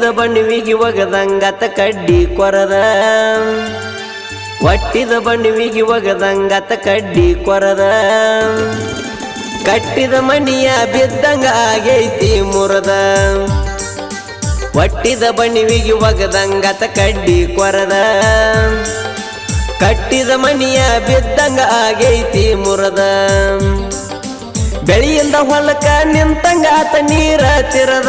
ಒಟ್ಟಿದ ಬಣ್ಣಿವಿಗೆ ಒಗದಂಗತ ಕಡ್ಡಿ ಕೊರದ. ಒಟ್ಟಿದ ಬಣ್ಣಿವಿಗೆ ಒಗದಂಗತ ಕಡ್ಡಿ ಕೊರದ. ಕಟ್ಟಿದ ಮಣಿಯ ಬಿದ್ದಂಗ ಆಗೈತಿ ಮುರದ. ಒಟ್ಟಿದ ಬಣ್ಣಿವಿಗೆ ಒಗದಂಗತ ಕಡ್ಡಿ ಕೊರದ. ಕಟ್ಟಿದ ಮಣಿಯ ಬಿದ್ದಂಗ ಆಗೈತಿ ಮುರದ. ಬೆಳೆಯಿಂದ ಹೊಲಕ ನಿಂತಂಗಾತ ನೀರ ತಿರದ.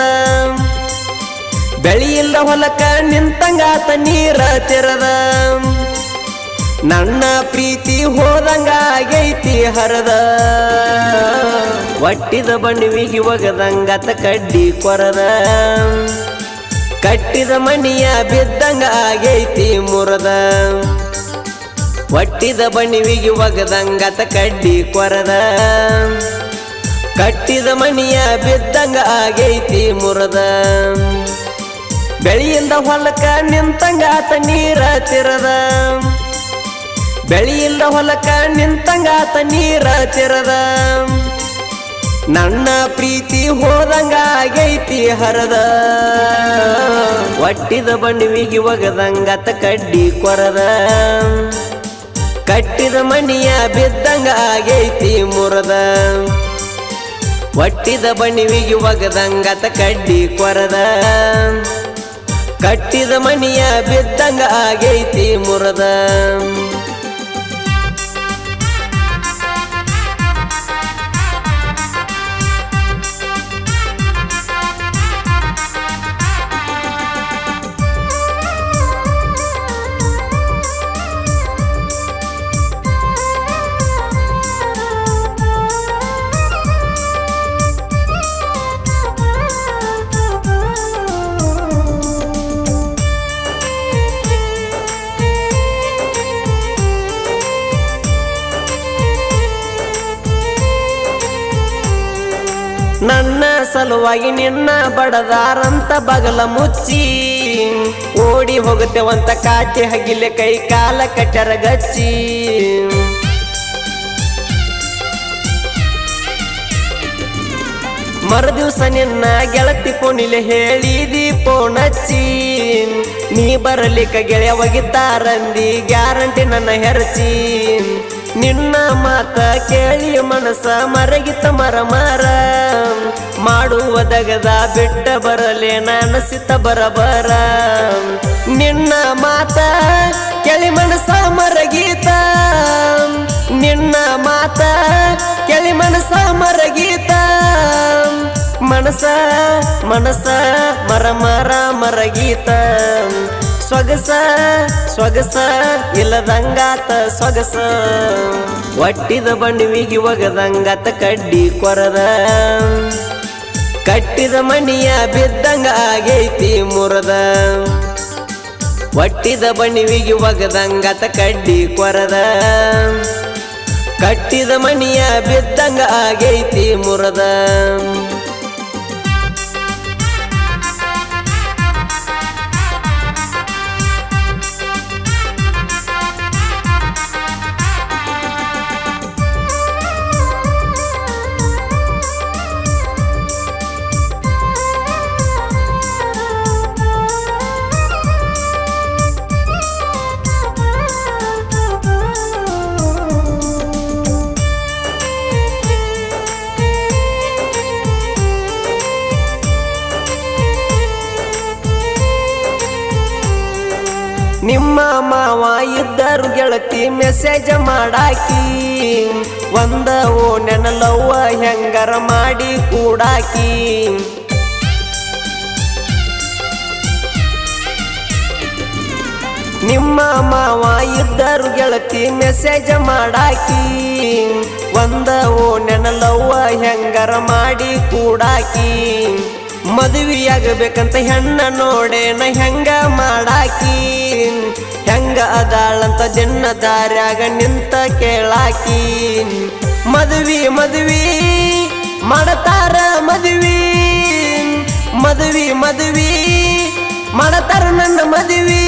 ಬೆಳೆಯಿಲ್ಲ ಹೊಲಕ ನಿಂತಂಗಾತ ನೀರ ತೆರದ. ನನ್ನ ಪ್ರೀತಿ ಹೋದಂಗ ಆಗೈತಿ ಹರದ. ಒಟ್ಟಿದ ಬಣ್ಣವಿಗೆ ಒಗದಂಗತ ಕಡ್ಡಿ ಕೊರದ. ಕಟ್ಟಿದ ಮಣಿಯ ಬಿದ್ದಂಗ ಆಗೈತಿ ಮುರದ. ಒಟ್ಟಿದ ಬಣ್ಣವಿಗೆ ಒಗದಂಗತ ಕಡ್ಡಿ ಕೊರದ. ಕಟ್ಟಿದ ಮಣಿಯ ಬಿದ್ದಂಗ ಆಗೈತಿ ಮುರದ. ಬೆಳೆಯಿಂದ ಹೊಲಕ ನಿಂತಂಗ ಆತ ನೀರ ತಿರದ. ಬೆಳಿಯಿಂದ ಹೊಲಕ ನಿಂತಂಗ ಆತ ನೀರ ತಿರದ. ನನ್ನ ಪ್ರೀತಿ ಹೋದಂಗ ಆಗೈತಿ ಹರದ. ಒಟ್ಟಿದ ಬಣ್ಣಿವಿಗೆ ಒಗದಂಗತ ಕಡ್ಡಿ ಕೊರದ. ಕಟ್ಟಿದ ಮಣಿಯ ಬಿದ್ದಂಗ ಆಗೈತಿ ಮುರದ. ಒಟ್ಟಿದ ಬಣ್ಣಿವಿಗೆ ಒಗದಂಗತ ಕಡ್ಡಿ ಕೊರದ. ಕಟ್ಟಿದ ಮನಿಯ ಬಿದ್ದಂಗ ಆಗೈತಿ ಮುರದ. ನನ್ನ ಸಲುವಾಗಿ ನಿನ್ನ ಬಡದಾರಂತ ಬಗಲ ಮುಚ್ಚಿ ಓಡಿ ಹೋಗುತ್ತೇವಂತ ಕಾಟಿ ಹಗಿಲೆ ಕೈ ಕಾಲ ಕಟ್ಟರ ಗಚ್ಚಿ. ಮರುದಿವ್ಸ ನಿನ್ನ ಗೆಳತಿ ಪೋಣಿಲೆ ಹೇಳಿದಿ ಪೋಣಚ್ಚಿ. ನೀ ಬರಲಿಕ್ಕ ಗೆಳೆಯ ಒಗಿತಾರಂದಿ ಗ್ಯಾರಂಟಿ ನನ್ನ ಹೆರಚಿ. ನಿನ್ನ ಮಾತ ಕೇಳಿ ಮನಸ ಮರಗಿತ ಮರ ಮರ ಮಾಡುವ ದಗದ ಬಿಟ್ಟ ಬರಲೇ ನನಸಿತ ಬರಬರ. ನಿನ್ನ ಮಾತ ಕೇಳಿ ಮನಸ ಮರಗೀತ. ನಿನ್ನ ಮಾತ ಕೇಳಿ ಮನಸ ಮರಗೀತ. ಮನಸ ಮನಸ ಮರ ಮರ ಮರಗೀತ. ಸೊಗಸ ಸೊಗಸ ಇಲ್ಲದಂಗಾತ ಸೊಗಸ ಒಟ್ಟಿದ ಬಣ್ಣವಿಗೆ ಒಗದಂಗಾತ ಕಡ್ಡಿ ಕೊರದ. ಕಟ್ಟಿದ ಮಣಿಯ ಬಿದ್ದಂಗ ಆಗೈತಿ ಮುರದ. ಒಟ್ಟಿದ ಬಣಿವಿಗೆ ಒಗದಂಗಾತ ಕಡ್ಡಿ ಕೊರದ. ಕಟ್ಟಿದ ಮಣಿಯ ಬಿದ್ದಂಗ ಆಗೈತಿ ಮುರದ. ಗೆಳತಿ ಮೆಸೇಜ್ ಮಾಡಾಕಿ, ಒಂದ ಓ ನೆನಲವ್ವ ಹೆಂಗರ ಮಾಡಿ ಕೂಡಾಕಿ. ನಿಮ್ಮ ಮಾವ ಇದ್ದರು ಗೆಳತಿ ಮೆಸೇಜ್ ಮಾಡಾಕಿ, ಒಂದ ಓ ನೆನಲವ್ವ ಹೆಂಗರ ಮಾಡಿ ಕೂಡಾಕಿ. ಮದುವೆಯಾಗಬೇಕಂತ ಹೆಣ್ಣ ನೋಡೇನ ಹೆಂಗ ಮಾಡಾಕಿ. ಅದಾಳಂತ ದಿನ ದಾರ್ಯಾಗ ನಿಂತ ಕೇಳಾಕಿ, ಮದುವಿ ಮದುವಿ, ಮಾಡತಾರ ಮದುವಿ ಮದುವಿ ಮದುವಿ, ಮಾಡತಾರ ನನ್ನ ಮದುವಿ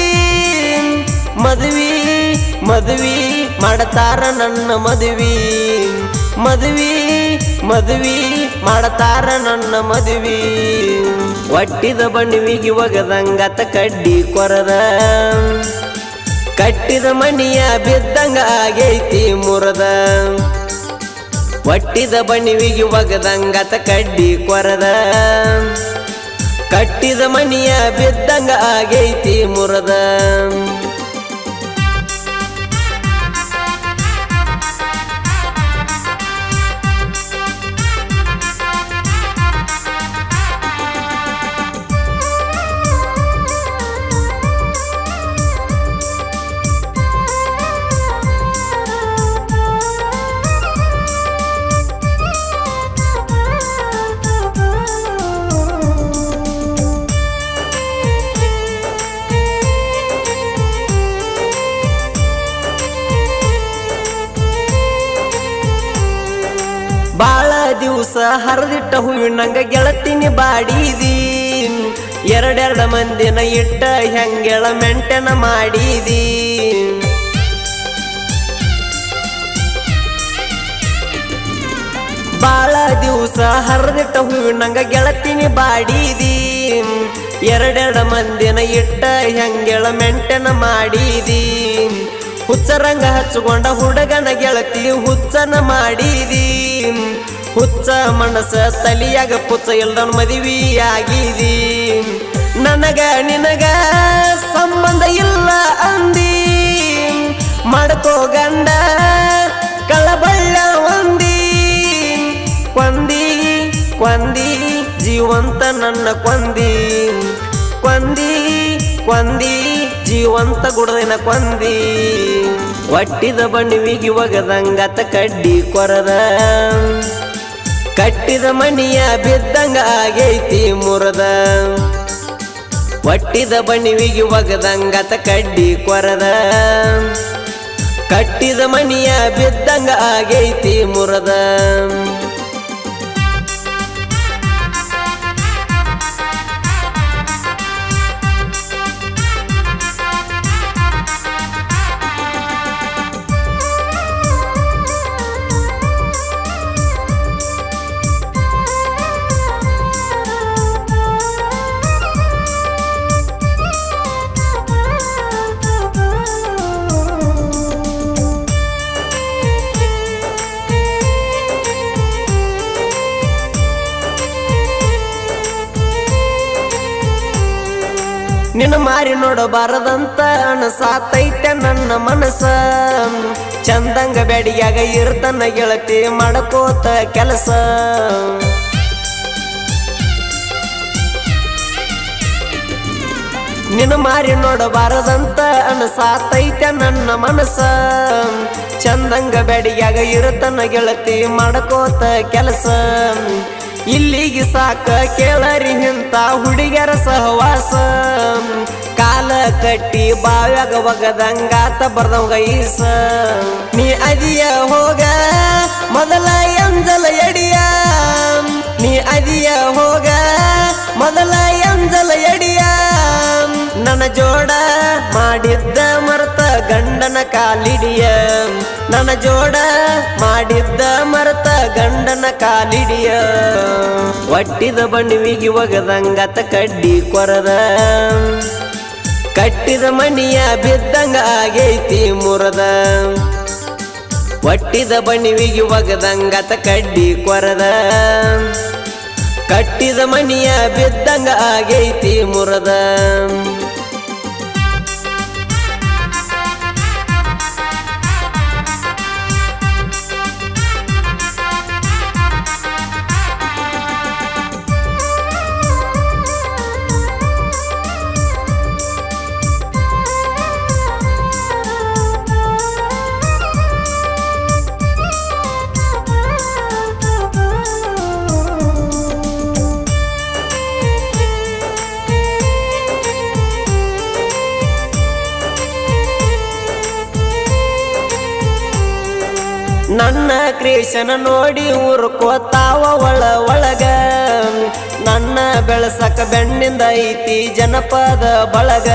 ಮದುವಿ ಮದುವಿ, ಮಾಡತಾರ ನನ್ನ ಮದುವಿ ಮದುವಿ ಮದುವಿ, ಮಾಡತಾರ ನನ್ನ ಮದುವಿ. ಒಟ್ಟಿದ ಬಣ್ಣಿವಿಗೆ ಒಗದಂಗತ ಕಡ್ಡಿ ಕೊರದ ಕಟ್ಟಿದ ಮಣಿಯ ಬಿದ್ದಂಗ ಆಗೈತಿ ಮುರದ. ಒಟ್ಟಿದ ಬಣಿವಿಗೆ ಒಗದಂಗತ ಕಡ್ಡಿ ಕೊರದ. ಕಟ್ಟಿದ ಮಣಿಯ ಬಿದ್ದಂಗ ಆಗೈತಿ ಮುರದ. ದಿವಸ ಹರಿದಿಟ್ಟ ಹೂವಿನಂಗ ಗೆಳತಿನಿ ಬಾಡಿದಿ. ಎರಡೆರಡ ಮಂದಿನ ಇಟ್ಟ ಹೆಂಗೆಳ ಮೆಂಟೆನ ಮಾಡಿದಿ. ಬಾಳ ದಿವಸ ಹರಿದಿಟ್ಟ ಹೂವಿನಂಗ ಗೆಳತಿನಿ ಬಾಡಿದಿ. ಎರಡೆರಡ ಮಂದಿನ ಇಟ್ಟ ಹೆಂಗೆಳ ಮೆಂಟೆನ ಮಾಡಿದಿ. ಹುಚ್ಚರಂಗ ಹಚ್ಚಿಕೊಂಡ ಹುಡುಗನ ಗೆಳತಿ ಹುಚ್ಚನ ಮಾಡಿದಿ. ಹುಚ್ಚ ಮನಸ ತಲಿಯಾಗ ಪುಚ್ಚ ಇಲ್ದವನ್ ಮದುವೆ ಆಗಿದಿ ನನಗ ನಿನಗ ಸಂಬಂಧ ಇಲ್ಲ ಅಂದಿ. ಮಾಡ್ಕೋ ಗಂಡ, ಕಳಬಳ್ಳ ಒಂದಿ. ಕೊಂದಿ ಕೊಂದಿ, ಜೀವಂತ ನನ್ನ ಕೊಂದಿ. ಕೊಂದಿ ಕೊಂದಿ, ಜೀವಂತ ಗುಡದಿನ ಕೊಂದಿ. ಒಟ್ಟಿದ ಬಣ್ಣಿವಿಗೆ ಒಗದಂಗತ ಕಡ್ಡಿ ಕೊರದ. ಕಟ್ಟಿದ ಮಣಿಯ ಬಿದ್ದಂಗ ಆಗೈತಿ ಮುರದ. ಒಟ್ಟಿದ ಬಣಿವಿಗೆ ಒಗದಂಗತ ಕಡ್ಡಿ ಕೊರದ. ಕಟ್ಟಿದ ಮಣಿಯ ಬಿದ್ದಂಗ ಆಗೈತಿ ಮುರದ. ಮಾರಿ ನೋಡಬಾರದಂತ ಅನಸಾತೈತೆ ನನ್ನ ಮನಸ. ಚಂದಂಗ ಬೆಡಿಯಾಗ ಇರ್ತನ ಗೆಳತಿ ಮಾಡ್ಕೋತ ಕೆಲಸ. ನಿನ್ನ ಮಾರಿ ನೋಡಬಾರದಂತ ಅನಸಾತೈತೆ ನನ್ನ ಮನಸ. ಚಂದಂಗ ಬೆಡಿಯಾಗ ಇರ್ತನ ಗೆಳತಿ ಮಾಡ್ಕೋತ ಕೆಲಸ. ಇಲ್ಲಿಗೆ ಸಾಕ ಕೇಳರಿ ಹಿಂತ ಹುಡುಗರ ಸಹವಾಸ. ಕಾಲ ಕಟ್ಟಿ ಬಾವ್ಯಾಗ ಒಗದಂಗಾತ ಬರ್ದವಂಗ ಈಸ. ನೀ ಅದಿಯ ಹೋಗ, ಮೊದಲ ಎಂಜಲ ಎಡಿಯ. ನೀ ಅದಿಯ ಹೋಗ, ಮೊದಲ ಎಂಜಲ ಎಡಿಯ. ನನ್ನ ಜೋಡ ಮಾಡಿದ್ದ ಮರ್ತ ಗಂಡನ ಕಾಲಿಡಿಯ. ನನ್ನ ಜೋಡ ಮಾಡಿದ್ದ ಮರ್ತ ಗಂಡನ ಕಾಲಿಡಿಯ. ಒಟ್ಟಿದ ಬಣ್ಣಿವಿಗೆ ಒಗದಂಗತ ಕಡ್ಡಿ ಕೊರದ. ಕಟ್ಟಿದ ಮಣಿಯ ಬಿದ್ದಂಗ ಆಗೈತಿ ಮುರದ. ಒಟ್ಟಿದ ಬಣಿವಿಗೆ ಒಗದಂಗತ ಕಡ್ಡಿ ಕೊರದ. ಕಟ್ಟಿದ ಮಣಿಯ ಬಿದ್ದಂಗ ಆಗೈತಿ ಮುರದ. ನನ್ನ ಕ್ರೀಶನ ನೋಡಿ ಊರು ಕೋತಾವ ಒಳ ಒಳಗ. ನನ್ನ ಬೆಳಸಕ ಬೆಣ್ಣಿಂದ ಐತಿ ಜನಪದ ಬಳಗ.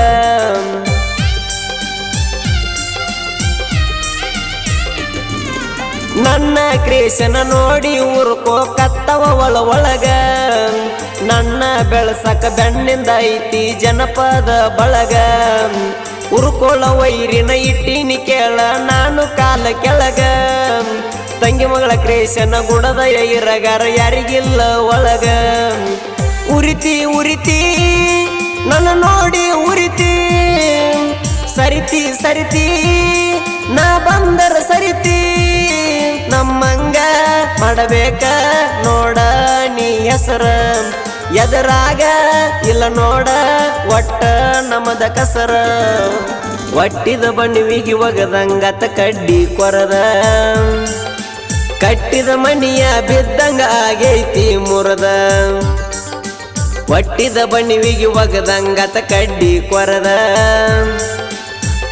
ನನ್ನ ಕ್ರೀಶನ ನೋಡಿ ಊರು ಕತ್ತವ ಒಳ ಒಳಗ. ನನ್ನ ಬೆಳಸಕ ಬೆಣ್ಣಿಂದ ಐತಿ ಜನಪದ ಬಳಗ. ಉರ್ಕೊಳ್ಳ ವೈರಿನ ಇಟ್ಟಿನಿ ಕೇಳ, ನಾನು ಕಾಲ ಕೆಳಗ. ತಂಗಿ ಮಗಳ ಕ್ರೇಶನ ಗುಡದ ಇರಗಾರ ಯಾರಿಗಿಲ್ಲ ಒಳಗ. ಉರಿತಿ ಉರಿತಿ, ನನ್ನ ನೋಡಿ ಉರಿತಿ. ಸರಿತಿ ಸರಿತಿ, ನಾ ಬಂದರ ಸರಿತಿ. ನಮ್ಮಂಗ ಮಾಡಬೇಕ ನೋಡ ನೀ ಹೆಸರ. ಎದರಾಗ ಇಲ್ಲ ನೋಡ, ಒಟ್ಟ ನಮದ ಕಸರ. ಒಟ್ಟಿದ ಬಣ್ಣವಿಗೆ ಒಗದಂಗತ ಕಡ್ಡಿ ಕೊರದ. ಕಟ್ಟಿದ ಮಣಿಯ ಬಿದ್ದಂಗ ಆಗೈತಿ ಮುರದ. ಒಟ್ಟಿದ ಬಣ್ಣಿವಿಗೆ ಒಗದಂಗತ ಕಡ್ಡಿ ಕೊರದ.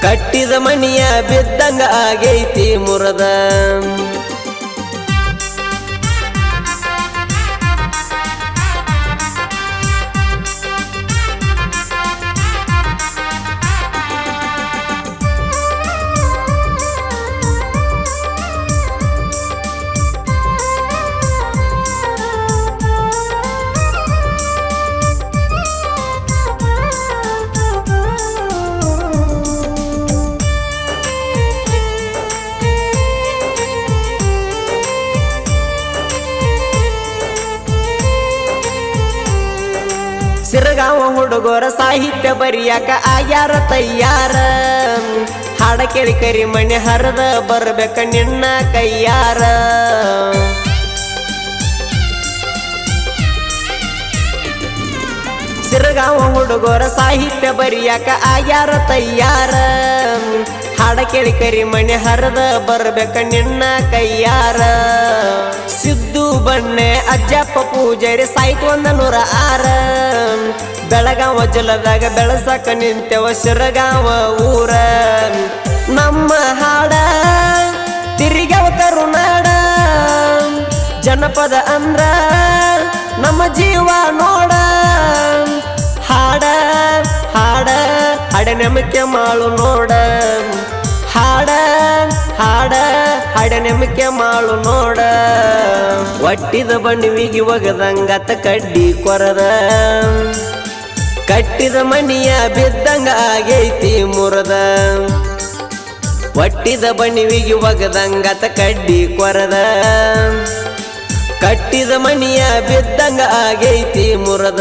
ಕಟ್ಟಿದ ಮಣಿಯ ಬಿದ್ದಂಗ ಆಗೈತಿ ಮುರದ. ಹುಡುಗರ ಸಾಹಿತ್ಯ ಬರಿಯಾಕ ಆಗ್ಯಾರ ತಯ್ಯಾರ. ಹಾಡ ಕೇಳಿ ಕರಿ ಮಣಿ ಹರದ ಬರ್ಬೇಕ ನಿನ್ನ ಕೈಯಾರ. ಸಿರಗಾವ ಹುಡುಗರ ಸಾಹಿತ್ಯ ಬರಿಯಾಕ ಆಯಾರ ತಯ್ಯಾರ. ಹಾಡ ಕೇಳಿ ಕರಿ ಮಣಿ ಹರದ ಬರ್ಬೇಕ ನಿನ್ನ ಕೈಯಾರ. ಸಿದ್ದು ಬಣ್ಣೆ ಅಜ್ಜಪ್ಪ ಪೂಜಾರಿ ಸಾಹಿತ್ಯ ಒಂದ ನೂರ ಆರ ಬೆಳಗಾವ ಜಲದಾಗ ಬೆಳಸಕ ನಿಂತೆವ ಶಿರಗಾವ ಊರ. ನಮ್ಮ ಹಾಡ ತಿರಿಗವ ಕರುನಾಡ. ಜನಪದ ಅಂದ್ರ ನಮ್ಮ ಜೀವ ನೋಡ. ಹಾಡ ಹಾಡ ಹಾಡ ನೆಮಕೆ ಮಾಳು ನೋಡ. ಹಾಡ ಹಾಡ ಹಾಡ ನೆಮಕೆ ಮಾಳು ನೋಡ. ಒಟ್ಟಿದ ಬಣ್ಣಿವಿಗೆ ಒಗದಂಗತ ಕಡ್ಡಿ ಕೊರದ. ಕಟ್ಟಿದ ಮನಿಯ ಬಿದ್ದಂಗ ಆಗೈತಿ ಮುರದ. ಒಟ್ಟಿದ ಬಣಿವಿಗೆ ಒಗದಂಗತ ಕಡ್ಡಿ ಕೊರದ. ಕಟ್ಟಿದ ಮನಿಯ ಬಿದ್ದಂಗ ಆಗೈತಿ ಮುರದ.